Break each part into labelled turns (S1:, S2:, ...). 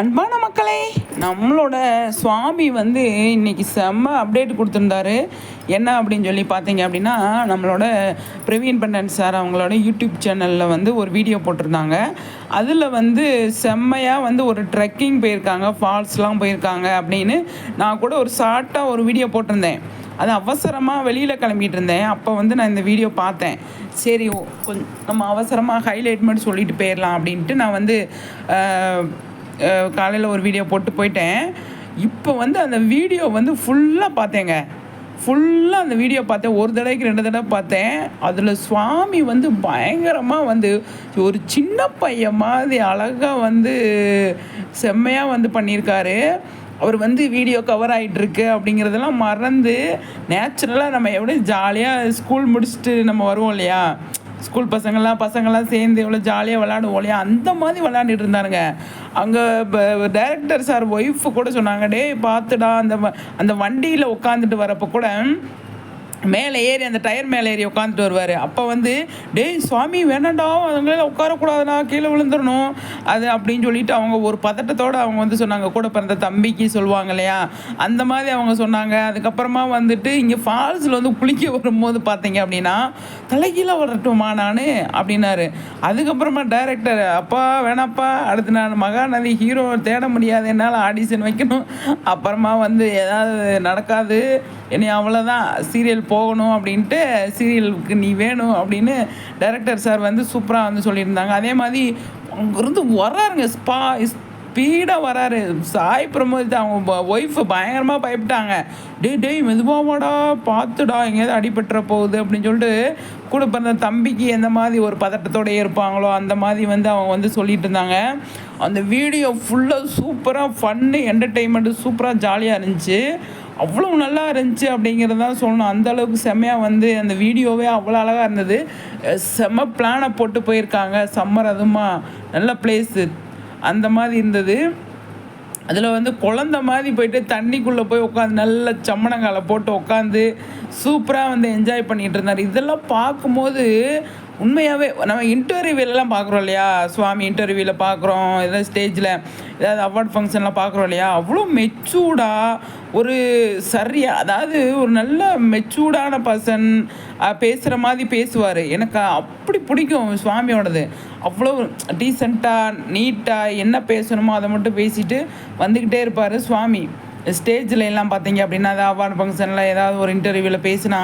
S1: அன்பான மக்களே நம்மளோட சுவாமி வந்து இன்னைக்கு செம்ம அப்டேட் கொடுத்துருந்தாரு. என்ன அப்படின்னு சொல்லி பார்த்தீங்க அப்படின்னா நம்மளோட பிரவீன் பண்டன் சார் அவங்களோட யூடியூப் சேனலில் வந்து ஒரு வீடியோ போட்டிருந்தாங்க. அதில் வந்து செம்மையாக வந்து ஒரு ட்ரெக்கிங் போயிருக்காங்க ஃபால்ஸ்லாம் போயிருக்காங்க அப்படின்னு நான் கூட ஒரு ஷார்ட்டாக ஒரு வீடியோ போட்டிருந்தேன். அது அவசரமாக வெளியில் கிளம்பிட்டு இருந்தேன். அப்போ வந்து நான் இந்த வீடியோ பார்த்தேன். சரி கொஞ்சம் நம்ம அவசரமாக ஹைலைட் மட்டும் சொல்லிட்டு போயிடலாம் அப்படின்ட்டு நான் வந்து காலையில் ஒரு வீடியோ போட்டு போயிட்டேன். இப்போ வந்து அந்த வீடியோ வந்து ஃபுல்லாக பார்த்தேங்க. ஃபுல்லாக அந்த வீடியோ பார்த்தேன். ஒரு தடவைக்கு ரெண்டு தடவை பார்த்தேன். அதில் சுவாமி வந்து பயங்கரமாக வந்து ஒரு சின்ன பையன் மாதிரி அழகாக வந்து செம்மையாக வந்து பண்ணியிருக்காரு. அவர் வந்து வீடியோ கவர் ஆகிட்டுருக்கு அப்படிங்கிறதெல்லாம் மறந்து நேச்சுரலாக நம்ம எப்படி ஜாலியாக ஸ்கூல் முடிச்சுட்டு நம்ம வருவோம் இல்லையா? ஸ்கூல் பசங்கள்லாம் பசங்கள்லாம் சேர்ந்து எவ்வளோ ஜாலியாக விளாடுவோம் இல்லையா? அந்த மாதிரி விளாண்டுட்டு இருந்தாருங்க. அங்கே டைரக்டர் சார் ஒய்ஃபு கூட சொன்னாங்க டே பார்த்துடா அந்த வ- அந்த வண்டியில் உட்காந்துட்டு வரப்போ கூட மேலே ஏறி அந்த டயர் மேலே ஏறி உட்காந்துட்டு வருவார். அப்போ வந்து டேய் சுவாமி வேணாண்டா அவங்களால உட்காரக்கூடாதுண்ணா கீழே விழுந்துடணும். அது அப்படின்னு சொல்லிட்டு அவங்க ஒரு பதட்டத்தோடு அவங்க வந்து சொன்னாங்க. கூட பிறந்த தம்பிக்கு சொல்லுவாங்க இல்லையா? அந்த மாதிரி அவங்க சொன்னாங்க. அதுக்கப்புறமா வந்துட்டு இங்கே ஃபால்ஸில் வந்து குளிக்க வரும்போது பார்த்தீங்க அப்படின்னா தலைகீழே வரட்டுமா நான் அப்படின்னாரு. அதுக்கப்புறமா டைரக்டர் அப்பா வேணாப்பா அடுத்து நான் மகாநதி ஹீரோ தேட முடியாது என்னால் ஆடிஷன் வைக்கணும். அப்புறமா வந்து ஏதாவது நடக்காது என்னை அவ்வளோதான் சீரியல் போகணும் அப்படின்ட்டு சீரியலுக்கு நீ வேணும் அப்படின்னு டைரக்டர் சார் வந்து சூப்பராக வந்து சொல்லியிருந்தாங்க. அதே மாதிரி அங்கேருந்து வர்றாருங்க ஸ்பா ஸ்பீடாக வராரு சாய் பிரமோத் அவங்க ஒய்ஃப் பயங்கரமாக பயப்பட்டாங்க. டே டேய் மெதுவாக பார்த்துடா எங்கேயாவது அடிபட்டுற போகுது அப்படின்னு சொல்லிட்டு கூட பிறந்த தம்பிக்கு எந்த மாதிரி ஒரு பதட்டத்தோடயே இருப்பாங்களோ அந்த மாதிரி வந்து அவங்க வந்து சொல்லிட்டு இருந்தாங்க. அந்த வீடியோ ஃபுல்லாக சூப்பராக ஃபன்னு என்டர்டெயின்மெண்ட்டு சூப்பராக ஜாலியாக இருந்துச்சு. அவ்வளோ நல்லா இருந்துச்சு அப்படிங்கிறது தான் சொல்லணும். அந்த அளவுக்கு செம்மையாக வந்து அந்த வீடியோவே அவ்வளோ அழகாக இருந்தது. செம்ம பிளானை போட்டு போயிருக்காங்க. சம்மர் அதுமா நல்ல பிளேஸு அந்த மாதிரி இருந்தது. அதில் வந்து குழந்த மாதிரி போயிட்டு தண்ணிக்குள்ளே போய் உட்காந்து நல்ல சம்மணங்காலை போட்டு உட்காந்து சூப்பராக வந்து என்ஜாய் பண்ணிகிட்டு இருந்தார். இதெல்லாம் பார்க்கும்போது உண்மையாகவே நம்ம இன்டர்வியூலலாம் பார்க்குறோம் இல்லையா? சுவாமி இன்டர்வியூவில் பார்க்குறோம். ஏதாவது ஸ்டேஜில் ஏதாவது அவார்ட் ஃபங்க்ஷன்லாம் பார்க்குறோம் இல்லையா? அவ்வளோ மெச்சூர்டாக ஒரு சரியாக அதாவது ஒரு நல்ல மெச்சூர்டான பர்சன் பேசுகிற மாதிரி பேசுவார். எனக்கு அப்படி பிடிக்கும் சுவாமியோடது. அவ்வளோ டீசெண்டாக நீட்டாக என்ன பேசணுமோ அதை மட்டும் பேசிட்டு வந்துக்கிட்டே இருப்பார் சுவாமி. ஸ்டேஜில் எல்லாம் பார்த்தீங்க அப்படின்னா அது அவார்டு ஃபங்க்ஷனில் ஏதாவது ஒரு இன்டர்வியூவில் பேசினா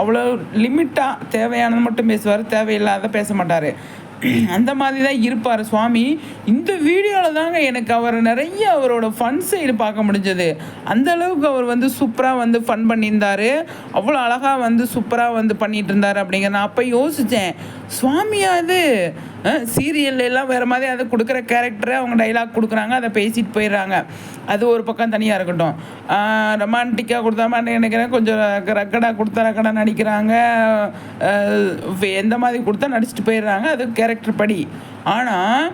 S1: அவ்வளோ லிமிட்டாக தேவையானது மட்டும் பேசுவார் தேவையில்லாத பேச மாட்டார். அந்த மாதிரி தான் இருப்பார் சுவாமி. இந்த வீடியோவில் தாங்க எனக்கு அவர் நிறைய அவரோட ஃபன் சைடு பார்க்க முடிஞ்சது. அந்த அளவுக்கு அவர் வந்து சூப்பராக வந்து ஃபன் பண்ணியிருந்தார். அவ்வளோ அழகாக வந்து சூப்பராக வந்து பண்ணிகிட்டு இருந்தார் அப்படிங்கிற நான் அப்போ யோசித்தேன் சுவாமியா இது? சீரியல்ல எல்லாம் வேறு மாதிரி அதை கொடுக்குற கேரக்டரை அவங்க டைலாக் கொடுக்குறாங்க அதை பேசிட்டு போயிடுறாங்க. அது ஒரு பக்கம் தனியாக இருக்கட்டும். ரொமான்டிக்காக கொடுத்தா மாதிரி நினைக்கிறேன். கொஞ்சம் ரக்கடாக கொடுத்தா ரக்கடாக நடிக்கிறாங்க. எந்த மாதிரி கொடுத்தா நடிச்சிட்டு போயிடுறாங்க. அது கேரக்டர் படி. ஆனால்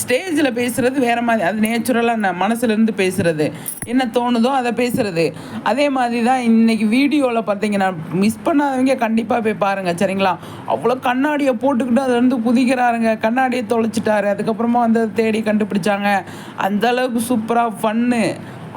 S1: ஸ்டேஜில் பேசுகிறது வேறு மாதிரி. அது நேச்சுரலாக நான் மனசுலேருந்து பேசுகிறது என்ன தோணுதோ அதை பேசுகிறது அதே மாதிரி தான் இன்றைக்கி வீடியோவில் பார்த்தீங்கன்னா மிஸ் பண்ணாதவங்க கண்டிப்பாக போய் பாருங்கள் சரிங்களா? அவ்வளோ கண்ணாடியை போட்டுக்கிட்டு அதுலேருந்து குதிக்கிறாருங்க. கண்ணாடியை தொலைச்சிட்டாரு. அதுக்கப்புறமா வந்து அதை தேடி கண்டுபிடிச்சாங்க. அந்த அளவுக்கு சூப்பராக ஃபன்னு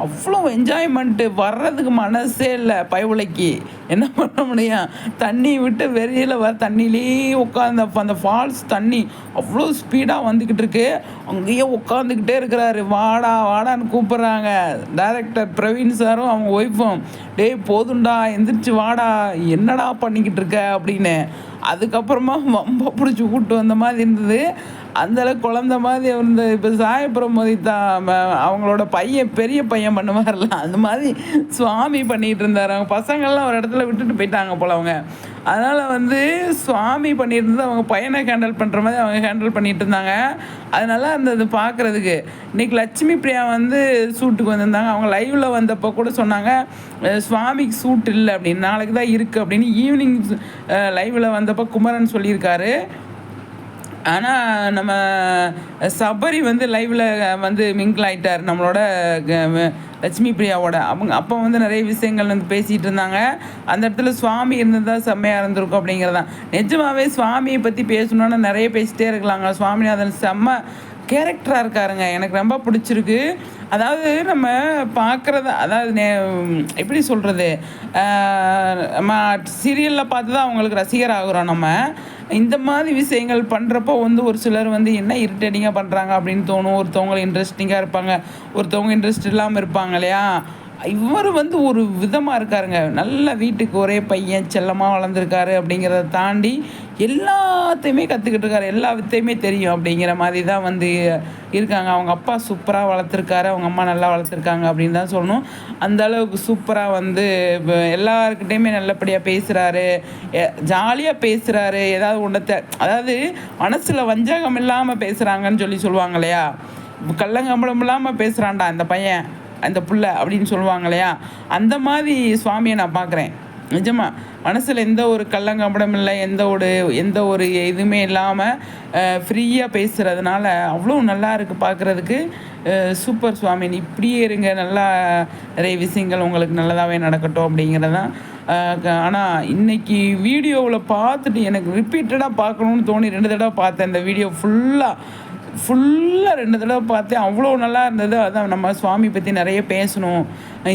S1: அவ்வளோ என்ஜாய்மெண்ட்டு வர்றதுக்கு மனசே இல்லை பயவுலைக்கு என்ன பண்ண முடியும்? தண்ணி விட்டு வெளியில் வர தண்ணியிலே உட்காந்து அந்த ஃபால்ஸ் தண்ணி அவ்வளோ ஸ்பீடாக வந்துக்கிட்டு இருக்கு. அங்கேயே உட்காந்துக்கிட்டே இருக்கிறாரு. வாடா வாடான்னு கூப்பிட்றாங்க. டைரக்டர் பிரவீன் சாரும் அவங்க ஒய்ஃபும் டேய் போதும்டா எந்திரிச்சு வாடா. என்னடா பண்ணிக்கிட்டு இருக்க அப்படின்னு. அதுக்கப்புறமா வம்ப பிடிச்சி கூப்பிட்டு வந்த மாதிரி இருந்தது. அந்தளவுக்கு குழந்த மாதிரி இருந்த இப்போ சாயப்புறம் தான் அவங்களோட பையன் பெரிய பையன் பண்ணுவார்ல அந்த மாதிரி சுவாமி பண்ணிகிட்டு இருந்தார். அவங்க பசங்கள்லாம் ஒரு இடத்துல விட்டுட்டு போயிட்டாங்க போல அவங்க. அதனால் வந்து சுவாமி பண்ணிட்டு அவங்க பையனை ஹேண்டில் பண்ணுற மாதிரி அவங்க ஹேண்டில் பண்ணிகிட்டு இருந்தாங்க. அது நல்லா இருந்தது பார்க்குறதுக்கு இன்றைக்கி லட்சுமி பிரியா வந்து சூட்டுக்கு வந்திருந்தாங்க. அவங்க லைவில் வந்தப்போ கூட சொன்னாங்க சுவாமிக்கு சூட் இல்லை அப்படின்னு நாளைக்கு தான் இருக்குது அப்படின்னு ஈவினிங் லைவில் வந்தப்போ குமரன் சொல்லியிருக்காரு. ஆனால் நம்ம சபரி வந்து லைவில் வந்து மிங்கிள் ஆகிட்டார் நம்மளோட க- லட்சுமி பிரியாவோட. அவங்க அப்போ வந்து நிறைய விஷயங்கள் வந்து பேசிகிட்டு இருந்தாங்க. அந்த இடத்துல சுவாமி இருந்ததா செம்மையாக இருந்திருக்கும் அப்படிங்கிறதான் நிஜமாகவே சுவாமியை பற்றி பேசணுன்னா நிறைய பேசிகிட்டே இருக்கலாங்க. சுவாமிநாதன் செம்ம கேரக்டராக இருக்காருங்க. எனக்கு ரொம்ப பிடிச்சிருக்கு. அதாவது நம்ம பார்க்குறத அதாவது நே எப்படி சொல்கிறது நம்ம சீரியலில் பார்த்து தான் அவங்களுக்கு ரசிகர் ஆகுறோம் நம்ம. இந்த மாதிரி விஷயங்கள் பண்ணுறப்போ வந்து ஒரு சிலர் வந்து என்ன இரிட்டேட்டிங்காக பண்ணுறாங்க அப்படின்னு தோணும். ஒருத்தவங்க இன்ட்ரெஸ்டிங்காக இருப்பாங்க. ஒருத்தவங்க இன்ட்ரெஸ்ட் இல்லாமல் இருப்பாங்க இல்லையா? இவர் வந்து ஒரு விதமாக இருக்காருங்க. நல்ல வீட்டுக்கு ஒரே பையன் செல்லமாக வளர்ந்துருக்காரு அப்படிங்கிறத தாண்டி எல்லாத்தையுமே கற்றுக்கிட்டு இருக்காரு. எல்லா வித்தையுமே தெரியும் அப்படிங்கிற மாதிரி தான் வந்து இருக்காங்க. அவங்க அப்பா சூப்பராக வளர்த்துருக்காரு. அவங்க அம்மா நல்லா வளர்த்துருக்காங்க அப்படின்னு தான் சொல்லணும். அந்த அளவுக்கு சூப்பராக வந்து எல்லாருக்கிட்டேயுமே நல்லபடியாக பேசுகிறாரு ஜாலியாக பேசுகிறாரு ஏதாவது ஒன்றத்தை அதாவது மனசில் வஞ்சகம் இல்லாமல் பேசுகிறாங்கன்னு சொல்லி சொல்லுவாங்க இல்லையா? கள்ளங்கம்பளம் இல்லாமல் பேசுகிறான்டா இந்த பையன். அந்த புள்ள அப்படின்னு சொல்லுவாங்க இல்லையா? அந்த மாதிரி சுவாமியை நான் பார்க்குறேன். நிஜமா மனசில் எந்த ஒரு கள்ளங்கம்படம் இல்லை எந்த ஒரு எந்த ஒரு இதுவுமே இல்லாமல் ஃப்ரீயாக பேசுகிறதுனால அவ்வளோ நல்லா இருக்குது பார்க்குறதுக்கு. சூப்பர் சுவாமி. நீ இப்படியே இருங்க நல்லா நிறைய விஷயங்கள் உங்களுக்கு நல்லதாகவே நடக்கட்டும் அப்படிங்கிறதான் ஆனால் இன்னைக்கு வீடியோவில் பார்த்துட்டு எனக்கு ரிப்பீட்டடாக பார்க்கணுன்னு தோணி ரெண்டு தடவை பார்த்தேன். இந்த வீடியோ ஃபுல்லாக ஃபுல்லாக ரெண்டு தடவை பார்த்தேன். அவ்வளோ நல்லா இருந்தது. அதான் நம்ம சுவாமி பற்றி நிறைய பேசணும்.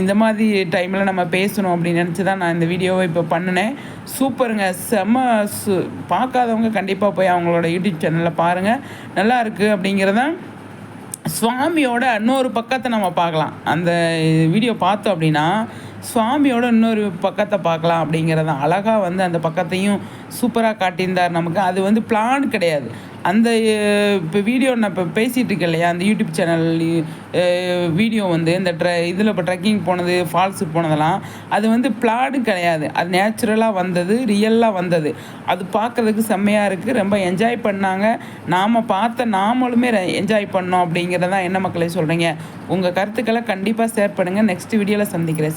S1: இந்த மாதிரி டைமில் நம்ம பேசணும் அப்படின்னு நினச்சி தான் நான் இந்த வீடியோவை இப்போ பண்ணினேன். சூப்பருங்க. செம்ம சு பார்க்காதவங்க கண்டிப்பாக போய் அவங்களோட யூடியூப் சேனலில் பாருங்கள் நல்லா இருக்குது அப்படிங்கிறதான் சுவாமியோட இன்னொரு பக்கத்தை நம்ம பார்க்கலாம். அந்த வீடியோ பார்த்தோம் அப்படின்னா சுவாமியோட இன்னொரு பக்கத்தை பார்க்கலாம் அப்படிங்கிறது அழகாக வந்து அந்த பக்கத்தையும் சூப்பராக காட்டியிருந்தார் நமக்கு. அது வந்து பிளான் கிடையாது. அந்த இப்போ வீடியோ நான் இப்போ பேசிகிட்டு இருக்கேன் இல்லையா? அந்த யூடியூப் சேனல் வீடியோ வந்து இந்த ட்ர இதில் இப்போ ட்ரெக்கிங் போனது ஃபால்ஸுக்கு போனதெல்லாம் அது வந்து பிளாடு கிடையாது. அது நேச்சுரலாக வந்தது ரியலாக வந்தது. அது பார்க்குறதுக்கு செம்மையாக இருக்குது ரொம்ப என்ஜாய் பண்ணாங்க. நாம் பார்த்த நாமளுமே என்ஜாய் பண்ணோம் அப்படிங்கிறதான் என்ன மக்களே சொல்கிறீங்க உங்கள் கருத்துக்களை கண்டிப்பாக ஷேர் பண்ணுங்கள் நெக்ஸ்ட் வீடியோவில் சந்திக்கிறேன்.